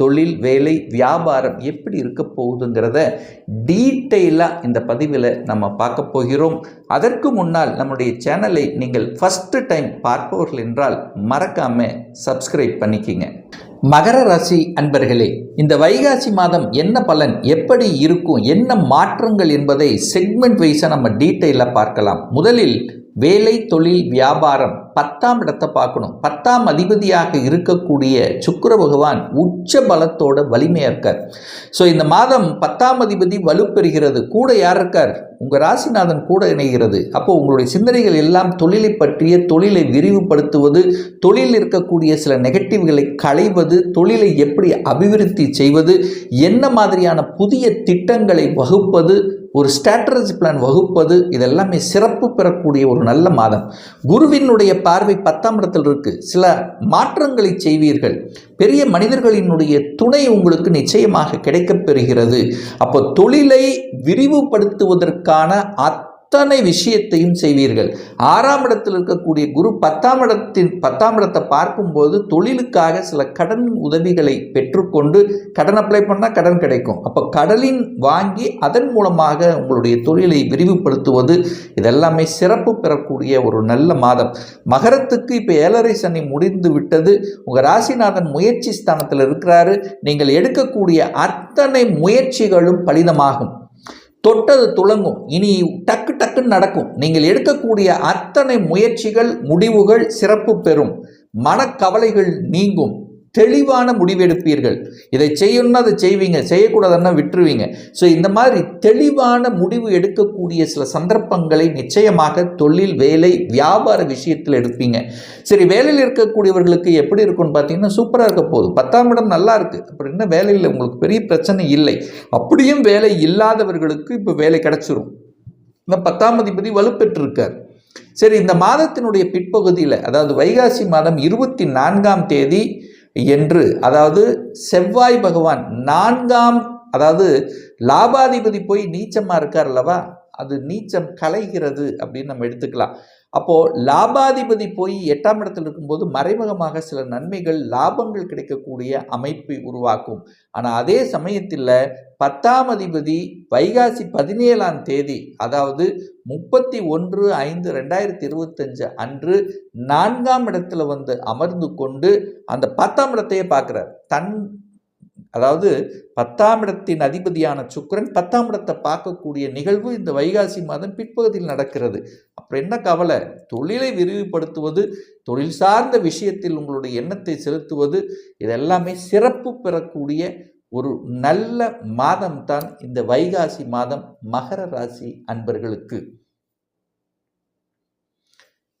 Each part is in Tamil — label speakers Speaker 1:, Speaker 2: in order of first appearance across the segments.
Speaker 1: தொழில் வேலை வியாபாரம் எப்படி இருக்க போகுதுங்கிறத டீட்டெயிலாக இந்த பதிவில் நம்ம பார்க்க போகிறோம். அதற்கு முன்னால் நம்முடைய சேனலை நீங்கள் ஃபஸ்ட்டு டைம் பார்ப்பவர்கள் என்றால் மறக்காமல் சப்ஸ்கிரைப் பண்ணிக்கிங்க. மகர ராசி அன்பர்களே இந்த வைகாசி மாதம் என்ன பலன் எப்படி இருக்கும் என்ன மாற்றங்கள் என்பதை செக்மெண்ட் வைஸாக நம்ம டீட்டெயிலாக பார்க்கலாம். முதலில் வேலை தொழில் வியாபாரம். பத்தாம் இடத்தை பார்க்கணும். பத்தாம் அதிபதியாக இருக்கக்கூடிய சுக்கர பகவான் உச்ச பலத்தோட வலிமையாக இருக்கார். ஸோ இந்த மாதம் பத்தாம் அதிபதி வலுப்பெறுகிறது. கூட யார் இருக்கார்? உங்கள் ராசிநாதன் கூட இணைகிறது. அப்போ உங்களுடைய சிந்தனைகள் எல்லாம் தொழிலை பற்றிய தொழிலை விரிவுபடுத்துவது தொழிலில் இருக்கக்கூடிய சில நெகட்டிவ்களை களைவது தொழிலை எப்படி அபிவிருத்தி செய்வது என்ன மாதிரியான புதிய திட்டங்களை வகுப்பது ஒரு ஸ்ட்ராட்டஜி பிளான் வகுப்பது இதெல்லாமே சிறப்பு பெறக்கூடிய ஒரு நல்ல மாதம். குருவினுடைய பார்வை பத்தாம் இடத்தில் இருக்கு. சில மாற்றங்களை செய்வீர்கள். பெரிய மனிதர்களினுடைய துணை உங்களுக்கு நிச்சயமாக கிடைக்கப் பெறுகிறது. அப்போ தொழிலை விரிவுபடுத்துவதற்கான அத்தனை விஷயத்தையும் செய்வீர்கள். ஆறாம் இடத்தில் இருக்கக்கூடிய குரு பத்தாம் இடத்தின் பத்தாம் இடத்தை பார்க்கும்போது தொழிலுக்காக சில கடன் உதவிகளை பெற்றுக்கொண்டு கடன் அப்ளை பண்ணால் கடன் கிடைக்கும். அப்போ கடலின் வாங்கி அதன் மூலமாக உங்களுடைய தொழிலை விரிவுபடுத்துவது இதெல்லாமே சிறப்பு பெறக்கூடிய ஒரு நல்ல மாதம். மகரத்துக்கு இப்போ ஏழரை சனி முடிந்து விட்டது. உங்கள் ராசிநாதன் முயற்சி ஸ்தானத்தில் இருக்கிறாரு. நீங்கள் எடுக்கக்கூடிய அத்தனை முயற்சிகளும் பலிதமாகும். தொட்டது துளங்கும். இனி டக்கு டக்குன்னு நடக்கும். நீங்கள் எடுக்கக்கூடிய அத்தனை முயற்சிகள் முடிவுகள் சிறப்பு பெறும். மனக்கவலைகள் நீங்கும். தெளிவான முடிவெடுப்பீர்கள். இதை செய்யணும்னா அதை செய்வீங்க. செய்யக்கூடாதுன்னா விட்டுருவீங்க. ஸோ இந்த மாதிரி தெளிவான முடிவு எடுக்கக்கூடிய சில சந்தர்ப்பங்களை நிச்சயமாக தொழில் வேலை வியாபார விஷயத்தில் எடுப்பீங்க. சரி வேலையில் இருக்கக்கூடியவர்களுக்கு எப்படி இருக்கும்னு பார்த்தீங்கன்னா சூப்பராக இருக்க போகுது. பத்தாம் இடம் நல்லா இருக்குது அப்படின்னா வேலையில் உங்களுக்கு பெரிய பிரச்சனை இல்லை. அப்படியும் வேலை இல்லாதவர்களுக்கு இப்போ வேலை கிடச்சிரும். இந்த பத்தாம் அதிபதி வலுப்பெற்றிருக்கார். சரி இந்த மாதத்தினுடைய பிற்பகுதியில் அதாவது வைகாசி மாதம் இருபத்தி நான்காம் தேதி என்று அதாவது செவ்வாய் பகவான் நான்காம் அதாவது லாபாதிபதி போய் நீச்சமாக இருக்கார் அல்லவா? அது நீச்சம் கலைகிறது அப்படின்னு நம்ம எடுத்துக்கலாம். அப்போது லாபாதிபதி போய் எட்டாம் இடத்தில் இருக்கும்போது மறைமுகமாக சில நன்மைகள் லாபங்கள் கிடைக்கக்கூடிய அமைப்பை உருவாக்கும். ஆனால் அதே சமயத்தில் பத்தாம் அதிபதி வைகாசி பதினேழாம் தேதி அதாவது முப்பத்தி ஒன்று ஐந்து ரெண்டாயிரத்தி இருபத்தஞ்சு அன்று நான்காம் இடத்துல வந்து அமர்ந்து கொண்டு அந்த பத்தாம் இடத்தையே பார்க்குறார். தன் அதாவது பத்தாம் இடத்தின் அதிபதியான சுக்கரன் பத்தாம் இடத்தை பார்க்கக்கூடிய நிகழ்வு இந்த வைகாசி மாதம் பிற்பகுதியில் நடக்கிறது. அப்புறம் என்ன கவலை? தொழிலை விரிவுபடுத்துவது தொழில் சார்ந்த விஷயத்தில் உங்களுடைய எண்ணத்தை செலுத்துவது இதெல்லாமே சிறப்பு பெறக்கூடிய ஒரு நல்ல மாதம்தான் இந்த வைகாசி மாதம் மகர ராசி அன்பர்களுக்கு.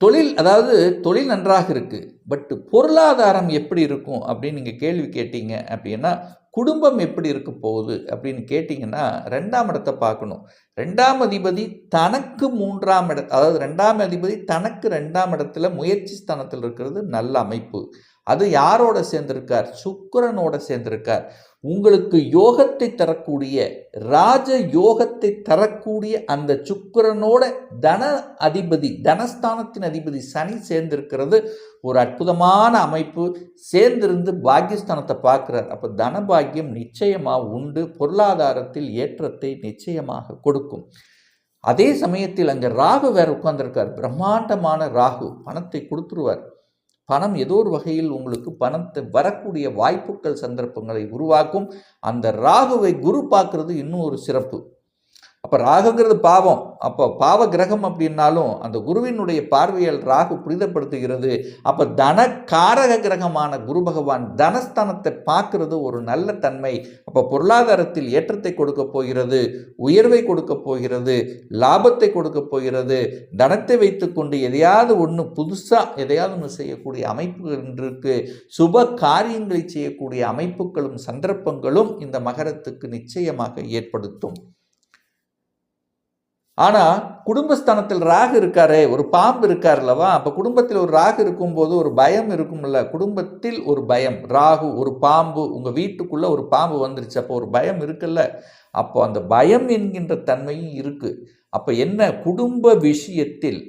Speaker 1: தொழில் அதாவது தொழில் நன்றாக இருக்குது பட் பொருளாதாரம் எப்படி இருக்கும் அப்படின்னு நீங்கள் கேள்வி கேட்டீங்க அப்படின்னா குடும்பம் எப்படி இருக்க போகுது அப்படின்னு கேட்டிங்கன்னா ரெண்டாம் இடத்தை பார்க்கணும். ரெண்டாம் அதிபதி தனக்கு மூன்றாம் இட அதாவது ரெண்டாம் அதிபதி தனக்கு ரெண்டாம் இடத்துல முயற்சி ஸ்தானத்தில் இருக்கிறது நல்ல அமைப்பு. அது யாரோட சேர்ந்திருக்கார்? சுக்கிரனோட சேர்ந்திருக்கார். உங்களுக்கு யோகத்தை தரக்கூடிய ராஜ யோகத்தை தரக்கூடிய அந்த சுக்கரனோட தன அதிபதி தனஸ்தானத்தின் அதிபதி சனி சேர்ந்திருக்கிறது. ஒரு அற்புதமான அமைப்பு. சேர்ந்திருந்து பாக்கியஸ்தானத்தை பார்க்குறார். அப்போ தனபாகியம் நிச்சயமாக உண்டு. பொருளாதாரத்தில் ஏற்றத்தை நிச்சயமாக கொடுக்கும். அதே சமயத்தில் அங்கே ராகு வேறு உட்கார்ந்துருக்கார். பிரம்மாண்டமான ராகு. பணத்தை கொடுத்துருவார். பணம் ஏதோ ஒரு வகையில் உங்களுக்கு பணத்தை வரக்கூடிய வாய்ப்புகள் சந்தர்ப்பங்களை உருவாக்கும். அந்த ராகுவை குரு பார்க்கறது இன்னும் ஒரு சிறப்பு. அப்போ ராகுங்கிறது பாவம். அப்போ பாவ கிரகம் அப்படின்னாலும் அந்த குருவினுடைய பார்வையால் ராகு புனிதப்படுத்துகிறது. அப்போ தன காரக கிரகமான குரு பகவான் தனஸ்தானத்தை பார்க்கறது ஒரு நல்ல தன்மை. அப்போ பொருளாதாரத்தில் ஏற்றத்தை கொடுக்க போகிறது உயர்வை கொடுக்க போகிறது லாபத்தை கொடுக்க போகிறது. தனத்தை வைத்துக்கொண்டு எதையாவது ஒன்று புதுசாக எதையாவது ஒன்று செய்யக்கூடிய அமைப்பு இருக்கு சுப காரியங்களை செய்யக்கூடிய அமைப்புகளும் சந்தர்ப்பங்களும் இந்த மகரத்துக்கு நிச்சயமாக ஏற்படுத்தும். ஆனால் குடும்பஸ்தானத்தில் ராகு இருக்காரே ஒரு பாம்பு இருக்கார்லவா அப்போ குடும்பத்தில் ஒரு ராகு இருக்கும்போது ஒரு பயம் இருக்கும்ல. குடும்பத்தில் ஒரு பயம். ராகு ஒரு பாம்பு உங்கள் வீட்டுக்குள்ளே ஒரு பாம்பு வந்துருச்சு. அப்போ ஒரு பயம் இருக்குல்ல. அப்போ அந்த பயம் என்கின்ற தன்மையும் இருக்குது அப்போ என்ன? குடும்ப விஷயத்தில்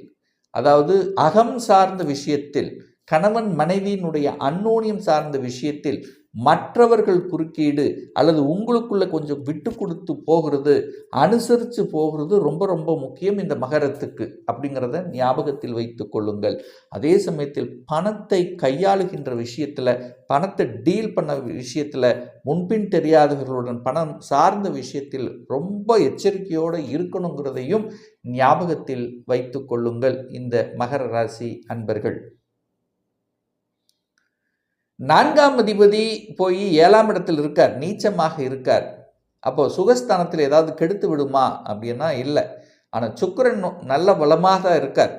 Speaker 1: அதாவது அகம் சார்ந்த விஷயத்தில் கணவன் மனைவியினுடைய அன்னோனியம் சார்ந்த விஷயத்தில் மற்றவர்கள் குறுக்கீடு அல்லது உங்களுக்குள்ளே கொஞ்சம் விட்டு கொடுத்து போகிறது அனுசரித்து போகிறது ரொம்ப ரொம்ப முக்கியம் இந்த மகரத்துக்கு அப்படிங்கிறத ஞாபகத்தில் வைத்து கொள்ளுங்கள். அதே சமயத்தில் பணத்தை கையாளுகின்ற விஷயத்தில் பணத்தை டீல் பண்ண விஷயத்தில் முன்பின் தெரியாதவர்களுடன் பணம் சார்ந்த விஷயத்தில் ரொம்ப எச்சரிக்கையோடு இருக்கணுங்கிறதையும் ஞாபகத்தில் வைத்து கொள்ளுங்கள் இந்த மகர ராசி அன்பர்கள். நான்காம் அதிபதி போய் ஏழாம் இடத்தில் இருக்கார் நீச்சமாக இருக்கார். அப்போ சுகஸ்தானத்தில் ஏதாவது கெடுத்து விடுமா அப்படின்னா இல்லை. ஆனால் சுக்கிரன் நல்ல பலமாக தான் இருக்கார்.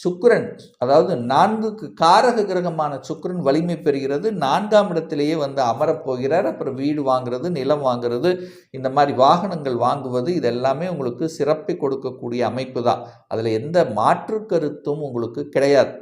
Speaker 1: சுக்கிரன் அதாவது நான்குக்கு காரக கிரகமான சுக்கிரன் வலிமை பெறுகிறது. நான்காம் இடத்திலேயே வந்து அமரப்போகிறார் அப்புறம் வீடு வாங்குறது நிலம் வாங்குறது இந்த மாதிரி வாகனங்கள் வாங்குவது இதெல்லாமே உங்களுக்கு சிறப்பை கொடுக்கக்கூடிய அமைப்பு தான். அதில் எந்த மாற்று கருத்தும் உங்களுக்கு கிடையாது.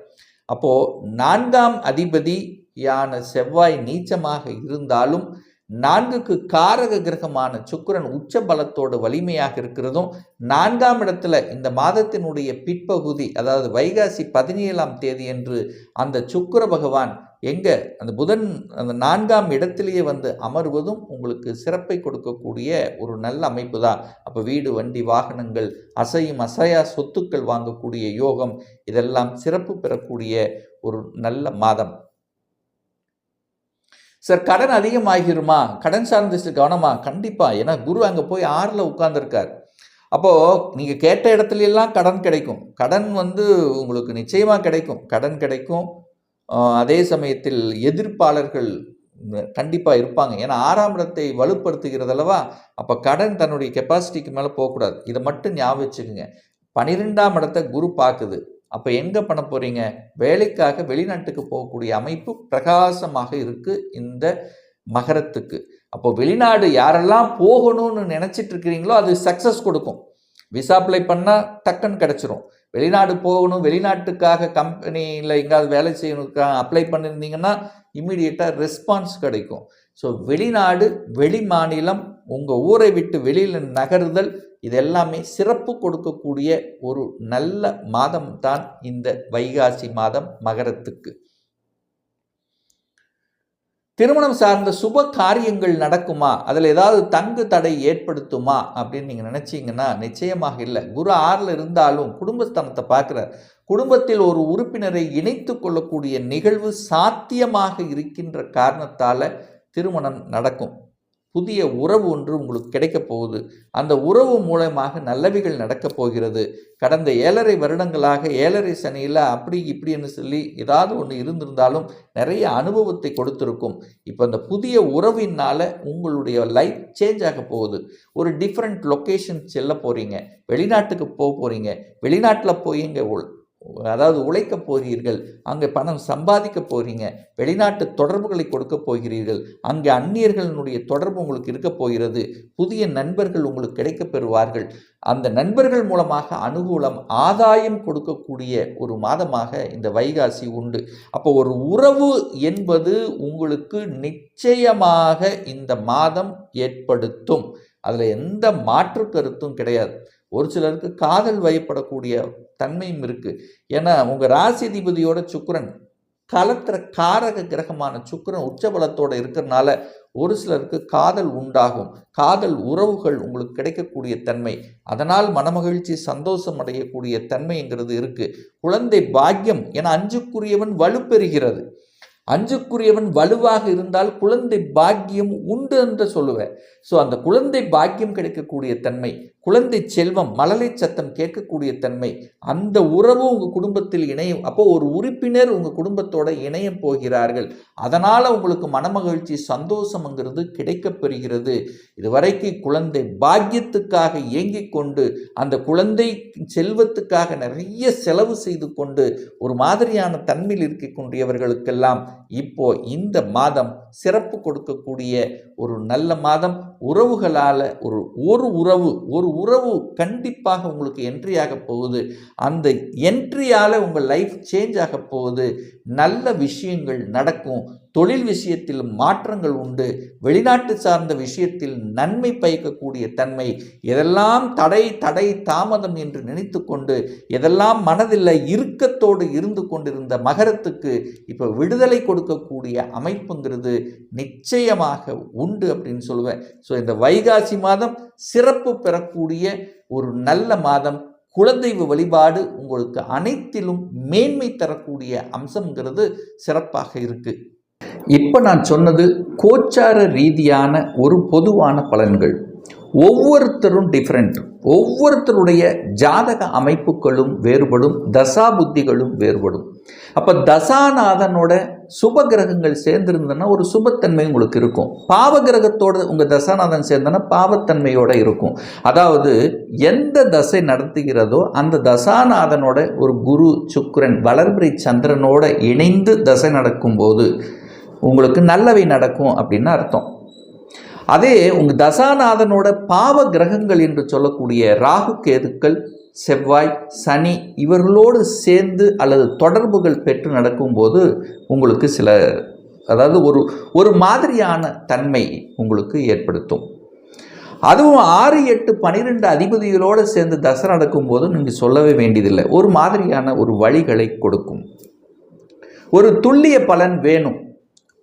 Speaker 1: அப்போது நான்காம் அதிபதி யான செவ்வாய் நீச்சமாக இருந்தாலும் நான்குக்கு காரக கிரகமான சுக்கிரன் உச்ச பலத்தோடு வலிமையாக இருக்கிறதும் நான்காம் இடத்துல இந்த மாதத்தினுடைய பிற்பகுதி அதாவது வைகாசி பதினேழாம் தேதி என்று அந்த சுக்கிர பகவான் எங்க அந்த புதன் அந்த நான்காம் இடத்திலேயே வந்து அமர்வதும் உங்களுக்கு சிறப்பை கொடுக்கக்கூடிய ஒரு நல்ல அமைப்பு தான் அப்போ வீடு வண்டி வாகனங்கள் அசையும் அசையா சொத்துக்கள் வாங்கக்கூடிய யோகம் இதெல்லாம் சிறப்பு பெறக்கூடிய ஒரு நல்ல மாதம். சார் கடன் அதிகமாகிருமா? கடன் சார்ந்த கவனமா? கண்டிப்பாக ஏன்னா குரு அங்கே போய் ஆறில் உட்காந்துருக்கார் அப்போது நீங்கள் கேட்ட இடத்துல எல்லாம் கடன் கிடைக்கும். கடன் வந்து உங்களுக்கு நிச்சயமாக கிடைக்கும். கடன் கிடைக்கும். அதே சமயத்தில் எதிர்ப்பாளர்கள் கண்டிப்பாக இருப்பாங்க. ஏன்னா ஆறாம் இடத்தை வலுப்படுத்துகிறது அல்லவா? அப்போ கடன் தன்னுடைய கெப்பாசிட்டிக்கு மேலே போகக்கூடாது. இதை மட்டும் ஞாபகம் வச்சுக்கோங்க. பன்னிரெண்டாம் இடத்தை குரு பார்க்குது. அப்போ எங்கே பண்ண போகிறீங்க வேலைக்காக வெளிநாட்டுக்கு போகக்கூடிய அமைப்பு பிரகாசமாக இருக்குது இந்த மகரத்துக்கு. அப்போ வெளிநாடு யாரெல்லாம் போகணும்னு நினச்சிட்டு இருக்கிறீங்களோ அது சக்ஸஸ் கொடுக்கும். விசா அப்ளை பண்ணால் டக்குன்னு கிடச்சிரும். வெளிநாடு போகணும் வெளிநாட்டுக்காக கம்பெனியில் எங்கேயாவது வேலை செய்யணுக்காக அப்ளை பண்ணியிருந்தீங்கன்னா இம்மிடியட்டாக ரெஸ்பான்ஸ் கிடைக்கும். ஸோ வெளிநாடு வெளி மாநிலம் உங்கள் ஊரை விட்டு வெளியில் நகருதல் இது எல்லாமே சிறப்பு கொடுக்கக்கூடிய ஒரு நல்ல மாதம் தான் இந்த வைகாசி மாதம் மகரத்துக்கு. திருமணம் சார்ந்த சுப காரியங்கள் நடக்குமா? அதில் ஏதாவது தங்கு தடை ஏற்படுத்துமா? அப்படின்னு நீங்கள் நினச்சிங்கன்னா நிச்சயமாக இல்லை. குரு ஆறில் இருந்தாலும் குடும்பஸ்தானத்தை பார்க்குறார். குடும்பத்தில் ஒரு உறுப்பினரை இணைத்து கொள்ளக்கூடிய நிகழ்வு சாத்தியமாக இருக்கின்ற காரணத்தால் திருமணம் நடக்கும். புதிய உறவு ஒன்று உங்களுக்கு கிடைக்கப் போகுது. அந்த உறவு மூலமாக நல்லவைகள் நடக்கப் போகிறது. கடந்த ஏழரை வருடங்களாக ஏழரை சனியில் அப்படி இப்படின்னு சொல்லி ஏதாவது ஒன்று இருந்திருந்தாலும் நிறைய அனுபவத்தை கொடுத்துருக்கும். இப்போ அந்த புதிய உறவினால் உங்களுடைய லைஃப் சேஞ்ச் ஆக போகுது. ஒரு டிஃப்ரெண்ட் லொக்கேஷன் செல்ல போகிறீங்க வெளிநாட்டுக்கு போக போகிறீங்க வெளிநாட்டில் போய் இங்கே அதாவது உழைக்க போகிறீர்கள் அங்கே பணம் சம்பாதிக்க போகிறீங்க வெளிநாட்டு தொடர்புகளை கொடுக்க போகிறீர்கள் அங்கே அந்நியர்களினுடைய தொடர்பு உங்களுக்கு இருக்க போகிறது புதிய நண்பர்கள் உங்களுக்கு கிடைக்கப் பெறுவார்கள். அந்த நண்பர்கள் மூலமாக அனுகூலம் ஆதாயம் கொடுக்கக்கூடிய ஒரு மாதமாக இந்த வைகாசி உண்டு. அப்போ ஒரு உறவு என்பது உங்களுக்கு நிச்சயமாக இந்த மாதம் ஏற்படுத்தும். அதில் எந்த மாற்று கருத்தும் கிடையாது. ஒரு சிலருக்கு காதல் வயப்படக்கூடிய தன்மையும் இருக்குது ஏன்னா உங்கள் ராசிதிபதியோட சுக்கரன் கலத்திர காரக கிரகமான சுக்கரன் உச்சபலத்தோடு இருக்கிறனால ஒரு சிலருக்கு காதல் உண்டாகும். காதல் உறவுகள் உங்களுக்கு கிடைக்கக்கூடிய தன்மை. அதனால் மனமகிழ்ச்சி சந்தோஷம் அடையக்கூடிய தன்மைங்கிறது இருக்குது குழந்தை பாக்கியம் என அஞ்சுக்குரியவன் வலுப்பெறுகிறது அஞ்சுக்குரியவன் வலுவாக இருந்தால் குழந்தை பாக்கியம் உண்டு என்று சொல்லுவேன். ஸோ அந்த குழந்தை பாக்கியம் கிடைக்கக்கூடிய தன்மை குழந்தை செல்வம் மழலை சத்தம் கேட்கக்கூடிய தன்மை அந்த உறவு உங்கள் குடும்பத்தில் இணையும். அப்போ ஒரு உறுப்பினர் உங்கள் குடும்பத்தோட இணையம் போகிறார்கள். அதனால் உங்களுக்கு மனமகிழ்ச்சி சந்தோஷம்ங்கிறது கிடைக்கப்பெறுகிறது இதுவரைக்கும் குழந்தை பாக்கியத்துக்காக இயங்கி கொண்டு அந்த குழந்தை செல்வத்துக்காக நிறைய செலவு செய்து கொண்டு ஒரு மாதிரியான தன்மையில் இருக்கக்கூடியவர்களுக்கெல்லாம் இப்போ இந்த மாதம் சிறப்பு கொடுக்கக்கூடிய ஒரு நல்ல மாதம் உறவுகளால் ஒரு ஒரு உறவு ஒரு உறவு கண்டிப்பாக உங்களுக்கு என்ட்ரி ஆக போகுது. அந்த என்ட்ரியால் உங்கள் லைஃப் சேஞ்ச் ஆக போகுது. நல்ல விஷயங்கள் நடக்கும். தொழில் விஷயத்தில் மாற்றங்கள் உண்டு. வெளிநாட்டு சார்ந்த விஷயத்தில் நன்மை பயக்கக்கூடிய தன்மை எதெல்லாம் தடை தடை தாமதம் என்று நினைத்து கொண்டு எதெல்லாம் மனதில் இறுக்கத்தோடு இருந்து கொண்டிருந்த மகரத்துக்கு இப்போ விடுதலை கொடுக்கக்கூடிய அமைப்புங்கிறது நிச்சயமாக உண்டு அப்படின்னு சொல்லுவேன். ஸோ இந்த வைகாசி மாதம் சிறப்பு பெறக்கூடிய ஒரு நல்ல மாதம் குலதெய்வ வழிபாடு உங்களுக்கு அனைத்திலும் மேன்மை தரக்கூடிய அம்சங்கிறது சிறப்பாக இருக்குது இப்போ நான் சொன்னது கோச்சார ரீதியான ஒரு பொதுவான பலன்கள். ஒவ்வொருத்தரும் டிஃப்ரெண்ட் ஒவ்வொருத்தருடைய ஜாதக அமைப்புகளும் வேறுபடும் தசா புத்திகளும் வேறுபடும். அப்போ தசாநாதனோட சுப கிரகங்கள் சேர்ந்துருந்ததுன்னா ஒரு சுபத்தன்மை உங்களுக்கு இருக்கும். பாவ கிரகத்தோட உங்கள் தசாநாதன் சேர்ந்தனா பாவத்தன்மையோட இருக்கும். அதாவது எந்த தசை நடத்துகிறதோ அந்த தசாநாதனோட ஒரு குரு சுக்கரன் வளர்பிறை சந்திரனோட இணைந்து தசை நடக்கும்போது உங்களுக்கு நல்லவை நடக்கும் அப்படின்னு அர்த்தம். அதே உங்கள் தசாநாதனோட பாவ கிரகங்கள் என்று சொல்லக்கூடிய ராகு கேதுக்கள் செவ்வாய் சனி இவர்களோடு சேர்ந்து அல்லது தொடர்புகள் பெற்று நடக்கும்போது உங்களுக்கு சில அதாவது ஒரு ஒரு மாதிரியான தன்மை உங்களுக்கு ஏற்படுத்தும். அதுவும் ஆறு எட்டு பனிரெண்டு அதிபதிகளோடு சேர்ந்து தசை நடக்கும்போது நீங்கள் சொல்லவே வேண்டியதில்லை. ஒரு மாதிரியான ஒரு வழிகளை கொடுக்கும். ஒரு துல்லிய பலன் வேணும்.